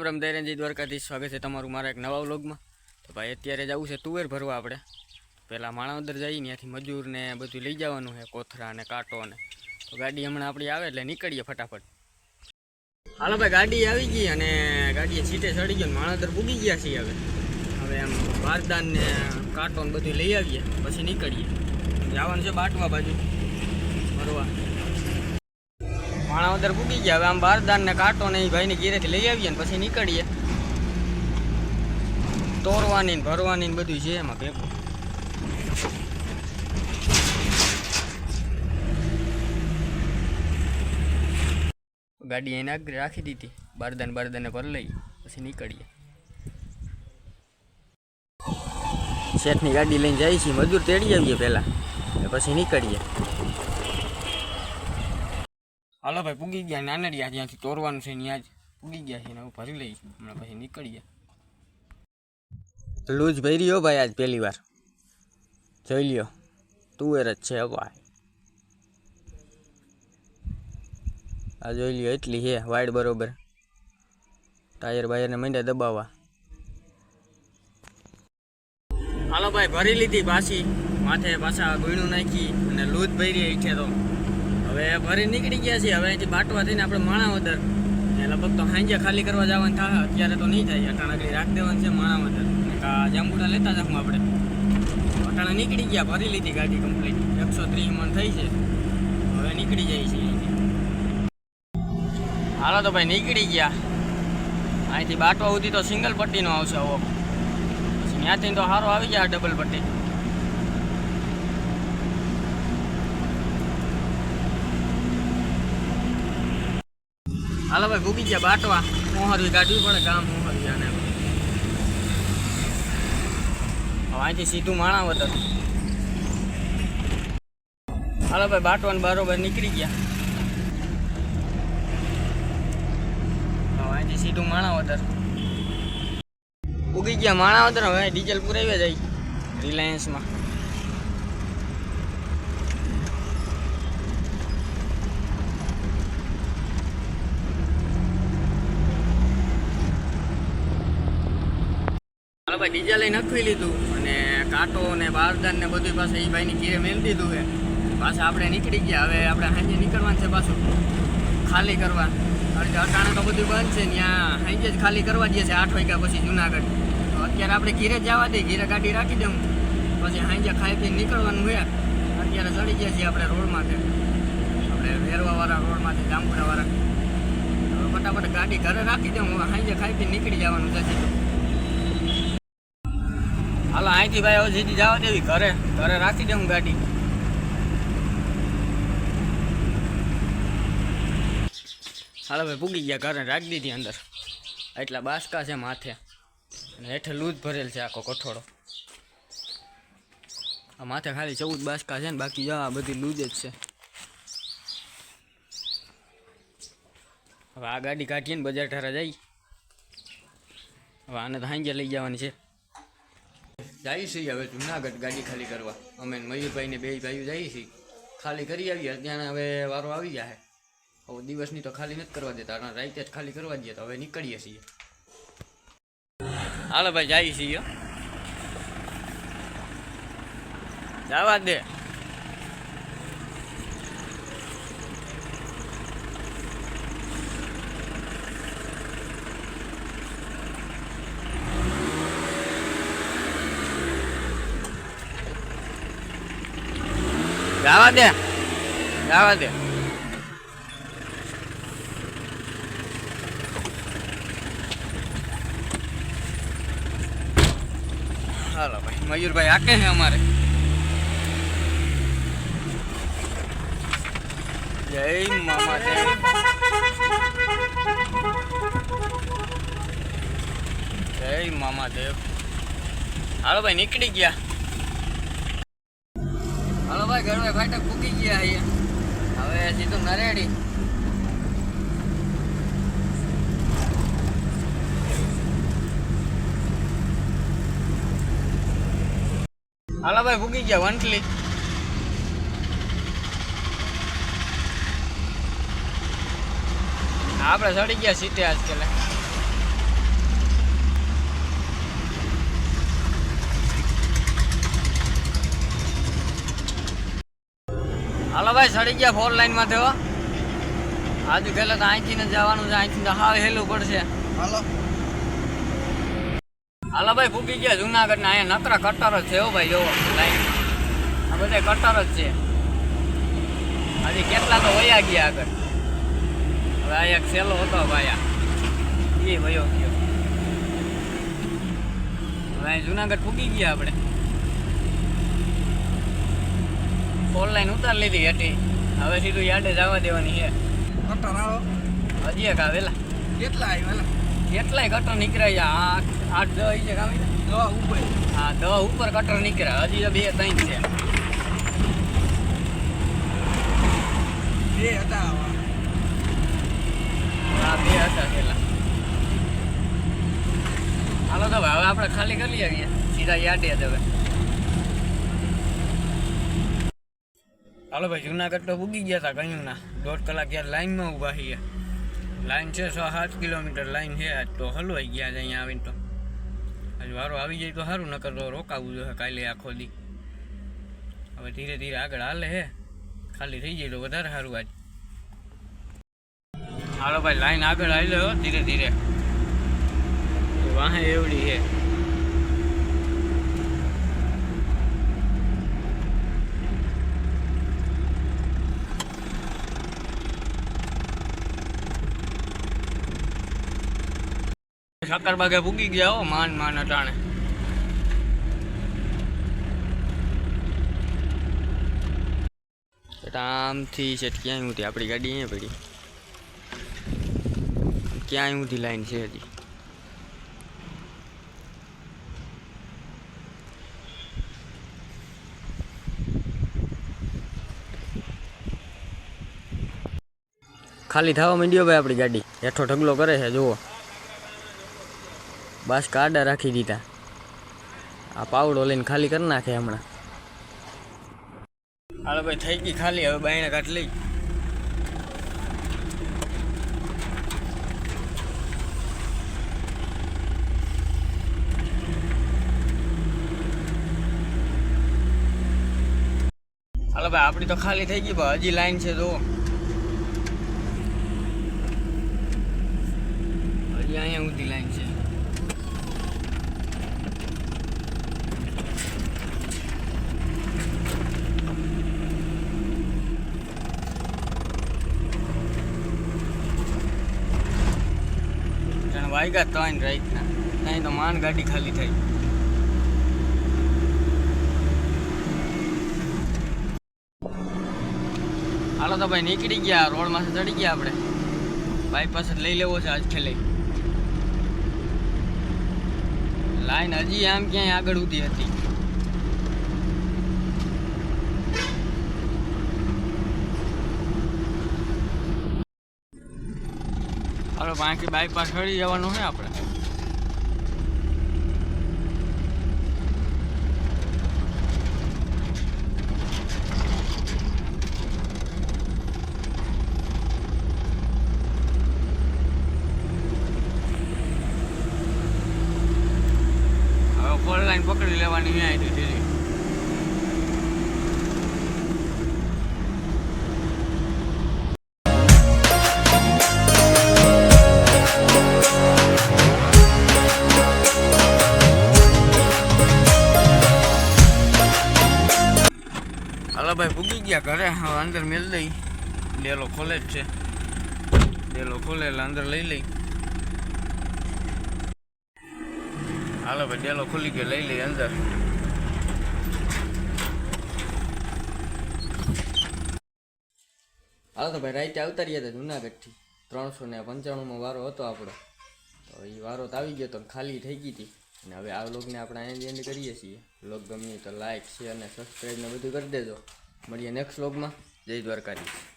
પરમ દૈરેનજી દ્વારકાથી સ્વાગત છે તમારું મારા એક નવા વ્લોગમાં. તો ભાઈ, અત્યારે જવું છે તુવેર ભરવા આપણે. પહેલાં માણાવદર જઈએ, ત્યાંથી મજૂર ને બધું લઈ જવાનું છે, કોથરા ને કાંટો ને. તો ગાડી હમણાં આપણી આવે એટલે નીકળીએ ફટાફટ. હાલો ભાઈ, ગાડી આવી ગઈ અને ગાડીએ સીટે ચડી ગયો માણાવદર પૂગી ગયા છીએ હવે. હવે એમ બારદાન ને કાંટો ને બધું લઈ આવીએ, પછી નીકળીએ. જવાનું છે બાટવા બાજુ, ભરવા. માણાવદર પૂગી ગયા. હવે આમ બારદાન ને કાંટો ને એ ભાઈને ઘેરેથી લઈ આવીએ ને પછી નીકળીએ. તોરવાની ને ભરવાની ને બધું છે એમાં ભેગું. ગાડી એને આગળ રાખી દીધી. બારદાન બારદાને ભર લઈ પછી નીકળીએ. શેઠની ગાડી લઈને જાય છે મજૂર તેડી આવીએ પહેલાં. પછી નીકળીએ. હાલો ભાઈ પૂગી ગયા. નાનડિયા જ્યાંથી તોરવાનું છે ત્યાં જ પૂગી ગયા છે ને હું ભરી લઈશું. હમણાં પછી નીકળીએ લૂજ ભરી હો ભાઈ આજ પહેલી વાર. જોઈ લ્યો. તુવેર જ છે ભાઈ. આ જોઈ લ્યો એટલી છે વાઇડ બરોબર. ટાયર બાયરને માંડ્યા દબાવવા. હાલો ભાઈ ભરી લીધી પાછી. માથે પાછા ગુણું નાખી અને લૂજ ભરી છે તો. હવે ભરી નીકળી ગયા છીએ. હવે અહીંથી બાટવા થઈને આપણે માણાવદર એ લગભગ તો હાંજ્યા ખાલી કરવા જવાનું થાય અત્યારે તો નહીં થાય. અટાણાકડી રાખ દેવાનું છે માણાવદર ને કા જાંબુડા લેતા જાઉં આપણે. અટાણા નીકળી ગયા, ભરી લીધી ગાડી કમ્પ્લીટ એકસો ત્રીસ મણ થઈ છે. હવે નીકળી જાય છે હાલો તો ભાઈ, નીકળી ગયા. અહીંથી બાટવા સુધી તો સિંગલ પટ્ટીનો આવશે પછી ત્યાંથી તો સારો આવી ગયા ડબલ પટ્ટી. હાલો ભાઈ, ભૂગી ગયા બાટવા. મોહરવી કાઢવી પડે, ગામ મોહરવી આને હવે અહીંથી સીધું માણાવદર. હાલો ભાઈ, બાટવાને બરોબર નીકળી ગયા. હવે અહીંથી સીધું માણાવદર. ઉગી ગયા માણાવદર, હવે ડીઝલ પુરાવ્યા જાય રિલાયન્સમાં. ભાઈ ડીઝલ લઈ નખવી લીધું અને કાંટો ને બારદાન ને બધું પાસે એ ભાઈની ઘીરે મેળ દીધું છે. પાછા આપણે નીકળી ગયા. હવે આપણે સાંજે નીકળવાનું છે પાછું. ખાલી કરવા. કારણ કે અટાણે તો બધું બંધ છે. ત્યાં સાંજે જ ખાલી કરવા જઈએ છે. આઠ વાગ્યા પછી જુનાગઢ. તો અત્યારે આપણે ઘીરે જવા દઈએ ઘીરે ગાડી રાખી દઉં. પછી સાંજે ખાઈ પીને નીકળવાનું હોય અત્યારે ચડી ગયા છીએ આપણે રોડમાંથી. આપણે વેરવાવાળા રોડમાંથી જાંબુડાવાળા ફટાફટ ગાડી ઘરે રાખી દઉં. સાંજે ખાઈ પીને નીકળી જવાનું છે અહીંથી ભાઈ હવે સીધી જવા દેવી ઘરે ઘરે રાખી દઉં ગાડી. હાલો ભાઈ, પૂગી ગયા ઘરે, રાખી દીધી અંદર. એટલા બાસકા છે માથે. અને હેઠે લૂજ ભરેલ છે આખો કઠોળો. આ માથે ખાલી ચૌદ બાસકા છે ને, બાકી જો આ બધી લૂજ જ છે. હવે આ ગાડી કાઢીએ ને બજાર ઠારા જઈ. હવે આને તો હાંજે લઈ જવાની છે. જઈએ છીએ હવે જુનાગઢ ગાડી ખાલી કરવા. અમે ને મયુરભાઈ ને બે ભાઈઓ જઈએ છીએ ખાલી કરી આવીએ. ત્યાં હવે વારો આવી જાય હવે દિવસની તો ખાલી નથી કરવા દેતા. રાતે જ ખાલી કરવા દઈએ તો હવે નીકળીએ છીએ. હાલો ભાઈ જઈએ છીએ. જવા દે. જવા દે. જવા દે. હાલો ભાઈ, મયુરભાઈ આકે છે અમારે. જય મામા જય જય મામા દેવ હાલો ભાઈ, નીકળી ગયા. ભાઈ ગરવે ફાટક ફૂકી ગયા અહીંયા હવે સીધું નરેડી. હાલો ભાઈ, ફૂકી ગયા વંટલી આપણે ચડી ગયા સીટે આજકાલ. હાલો ભાઈ સડી ગયા ફોર લાઈનમાં થયો આજુ પહેલા તો અહીંથી ને જવાનું છે અહીંથી તો હાવ હેલું પડશે. હાલો. હાલો ભાઈ ફૂકી ગયા જુનાગઢ ના અહીંયા નકરા કટર જ છે હો ભાઈ જોવો લાઈન આ બધા કટર જ છે. હજી કેટલા તો વયા ગયા આગળ. હવે આ એક સેલો હતો ભાઈ આ. એ વયો ગયો. હવે જુનાગઢ ફૂકી ગયા આપણે. ફોર લાઈન ઉતાર લીધી હતી. હવે સીધું યાર્ડે જવા દેવાની છે. કટર આવો. હજી એક આવેલા કેટલા આવેલા કેટલાય કટર નીકળ્યા છે? આઠ દહ છે કામ દવા ઉપર. હા દસ ઉપર કટર નીકળ્યા. હજી બે ત્રણ છે. બે હતા હા બે હતા પેલા. હાલો તો હવે આપણે ખાલી કરી લઈએ સીધા યાર્ડે જ હવે. હાલો ભાઈ, જુનાગઢ તો ઉગી ગયા હતા કયું ના દોઢ કલાક યાર લાઈનમાં ઊભા છીએ. લાઈન છે છ સાત કિલોમીટર, લાઈન છે આજ તો હલવાઈ ગયા છે અહીંયા આવીને તો. હજુ વારો આવી જાય તો સારું, નકર તો રોકાવું જોઈએ કાલે આખો દી. હવે ધીરે ધીરે આગળ હાલે હે. ખાલી થઈ જાય તો વધારે સારું આજ. હાલો ભાઈ, લાઈન આગળ આવી લો ધીરે ધીરે. વાહે એવડી છે શક્કરબાગે ભૂગી ગયા હો, માન માન અટાણે. આમથી છે, ક્યાંય ઊંધી આપણી ગાડી અહીંયા પડી. ક્યાંય ઊંધી લાઈન છે હજી? ખાલી થવા માંડ્યો ભાઈ આપણી ગાડી. હેઠો ઢગલો કરે છે, જુઓ. બસ કાડા રાખી દીધા. આ પાવડો લઈને ખાલી કરી નાખે હમણાં. હાલો ભાઈ, થઈ ગઈ ખાલી. હવે બાયણે કાઢ લઈ. હાલો ભાઈ આપણી તો ખાલી થઈ ગઈ ભાઈ હજી લાઈન છે જો હજી અહીંયા સુધી લાઈન છે. વાગ્યા ત્રણ રાઈતના. ત્યાં તો માન ગાડી ખાલી થઈ. હાલો તો ભાઈ નીકળી ગયા રોડમાંથી ચડી ગયા આપણે. બાઈપાસ જ લઈ લેવો છે આજ ખેલે લાઈન હજી આમ ક્યાંય આગળ ઉધી હતી. હાલો બાકી પાસે ચડી જવાનું છે આપણે. હવે લાઈન પકડી લેવાની અહીંયા આવી ભાઈ ભૂગી ગયા ઘરે. હવે અંદર મેલ દઈ. ડેલો ખોલે જ છે. ડેલો ખોલે એટલે અંદર લઈ લઈ. હાલો ભાઈ, ડેલો ખુલી ગયો, લઈ લઈ અંદર. હાલો તો ભાઈ, રાઈતે આવતા રહ્યા હતા જુનાગઢથી. ત્રણસો ને પંચાણુંમાં વારો હતો આપણો. તો એ વારો તો આવી ગયો તો ખાલી થઈ ગઈ હતી. અને હવે આ વ્લોગને આપણે અહીંયા એન્ડ કરીએ છીએ. વ્લોગ ગમ્યું તો લાઇક શેર અને સબસ્ક્રાઈબ ને બધું કરી દેજો. મળીએ નેક્સ્ટ વ્લોગમાં જય દ્વારકાધીશ.